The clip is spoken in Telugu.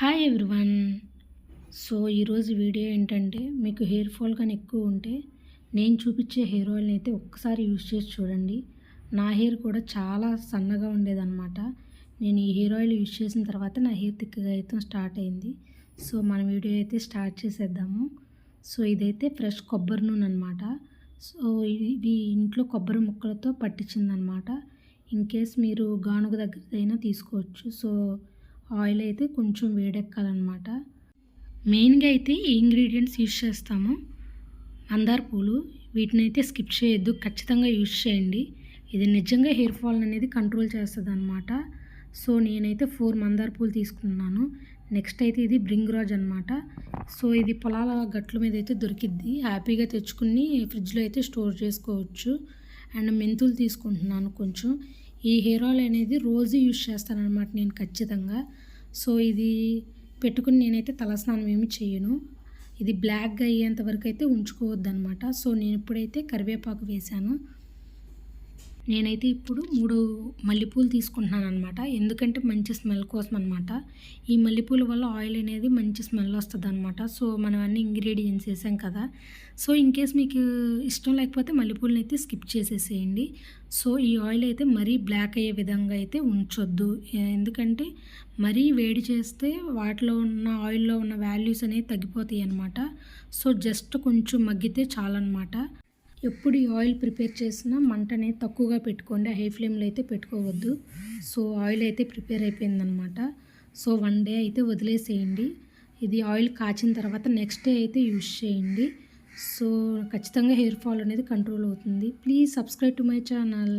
హాయ్ ఎవ్రీవన్ సో ఈరోజు వీడియో ఏంటంటే మీకు హెయిర్ ఫాల్ కానీ ఎక్కువ ఉంటే నేను చూపించే హెయిర్ ఆయిల్ని అయితే ఒక్కసారి యూజ్ చేసి చూడండి. నా హెయిర్ కూడా చాలా సన్నగా ఉండేదన్నమాట. నేను ఈ హెయిర్ ఆయిల్ యూజ్ చేసిన తర్వాత నా హెయిర్ తిక్కగా అయితే స్టార్ట్ అయింది. సో మన వీడియో అయితే స్టార్ట్ చేసేద్దాము. సో ఇదైతే ఫ్రెష్ కొబ్బరి నూనె అనమాట సో ఇది ఇంట్లో కొబ్బరి ముక్కలతో పట్టించిందనమాట ఇన్ కేస్ మీరు గానుగ దగ్గరదైనా తీసుకోవచ్చు. సో ఆయిల్ అయితే కొంచెం వేడెక్కాలన్నమాట. మెయిన్గా అయితే ఈ ఇంగ్రీడియంట్స్ యూజ్ చేస్తాము. మందార పూలు వీటిని అయితే స్కిప్ చేయొద్దు ఖచ్చితంగా యూజ్ చేయండి. ఇది నిజంగా హెయిర్ ఫాల్ అనేది కంట్రోల్ చేస్తుంది అనమాట సో నేనైతే ఫోర్ మందార పూలు తీసుకున్నాను. నెక్స్ట్ అయితే ఇది బ్రింగ్రాజ్ అనమాట సో ఇది పొలాల గట్ల మీద అయితే దొరికిద్ది. హ్యాపీగా తెచ్చుకుని ఫ్రిడ్జ్లో అయితే స్టోర్ చేసుకోవచ్చు. అండ్ మెంతులు తీసుకుంటున్నాను కొంచెం. ఈ హెయిర్ ఆయిల్ అనేది రోజు యూజ్ చేస్తాను అనమాట నేను ఖచ్చితంగా. సో ఇది పెట్టుకుని నేనైతే తలస్నానం ఏమి చేయను. ఇది బ్లాక్గా అయ్యేంత వరకు అయితే ఉంచుకోవద్దు అనమాట సో నేను ఇప్పుడైతే కరివేపాకు వేశాను. నేనైతే ఇప్పుడు మూడు మల్లెపూలు తీసుకుంటున్నాను అనమాట ఎందుకంటే మంచి స్మెల్ కోసం అనమాట ఈ మల్లెపూల వల్ల ఆయిల్ అనేది మంచి స్మెల్ వస్తుంది అనమాట సో మనం అన్ని ఇంగ్రీడియంట్స్ వేసాం కదా. సో ఇన్ కేస్ మీకు ఇష్టం లేకపోతే మల్లెపూలని అయితే స్కిప్ చేసేసేయండి. సో ఈ ఆయిల్ అయితే మరీ బ్లాక్ అయ్యే విధంగా అయితే ఉంచొద్దు. ఎందుకంటే మరీ వేడి చేస్తే వాటిలో ఉన్న ఆయిల్లో ఉన్న వాల్యూస్ అనేవి తగ్గిపోతాయి అనమాట సో జస్ట్ కొంచెం మగ్గితే చాలన్నమాట. ఎప్పుడు ఈ ఆయిల్ ప్రిపేర్ చేసినా మంట అనేది తక్కువగా పెట్టుకోండి. హై ఫ్లేమ్లో అయితే పెట్టుకోవద్దు. సో ఆయిల్ అయితే ప్రిపేర్ అయిపోయిందనమాట సో వన్ డే అయితే వదిలేసేయండి. ఇది ఆయిల్ కాచిన తర్వాత నెక్స్ట్ డే అయితే యూజ్ చేయండి. సో ఖచ్చితంగా హెయిర్ ఫాల్ అనేది కంట్రోల్ అవుతుంది. Please subscribe to my channel.